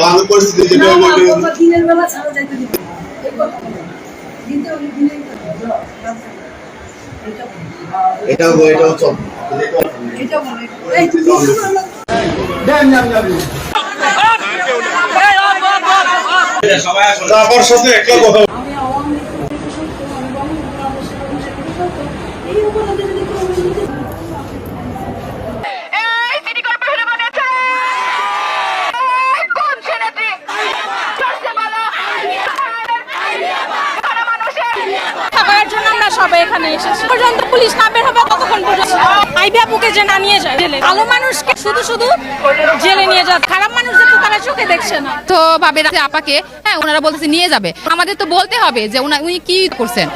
ভালো পরিস্থিতি যেটা বলে দিনের বেলা ছাড়া যাইতে দিতে হলে দিনেই করবে। এটা বলে। এটা এটাও চল। আমার সাথে একটা কথা খাবারের জন্য আমরা সবাই এখানে এসেছি। পর্যন্ত পুলিশ না বের হবে পর্যন্ত? যে যায়, জেলে। ভালো মানুষকে শুধু শুধু জেলে নিয়ে যায় খারাপ মানুষদের তো তারা চোখে দেখছে না। তো ভাবে আপাকে হ্যাঁ ওনারা বলতেছে নিয়ে যাবে। আমাদের তো বলতে হবে যে উনি কি করছেন।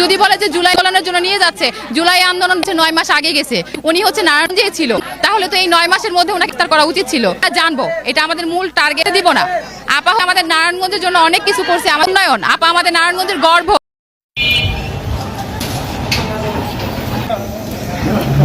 যদি বলে যে জুলাই আন্দোলনের জন্য নিয়ে যাচ্ছে, জুলাই আন্দোলন হচ্ছে নয় মাস আগে গেছে। উনি হচ্ছে নারায়ণ যে ছিল। তাহলে তো এই নয় মাসের মধ্যে ওনাকে তার করা উচিত ছিল। জানব। এটা আমাদের মূল টার্গেট দিব না। আপা আমাদের নারায়ণগঞ্জের জন্য অনেক কিছু করছে। আমার উন্নয়ন। আপা আমাদের নারায়ণগঞ্জের গর্ব।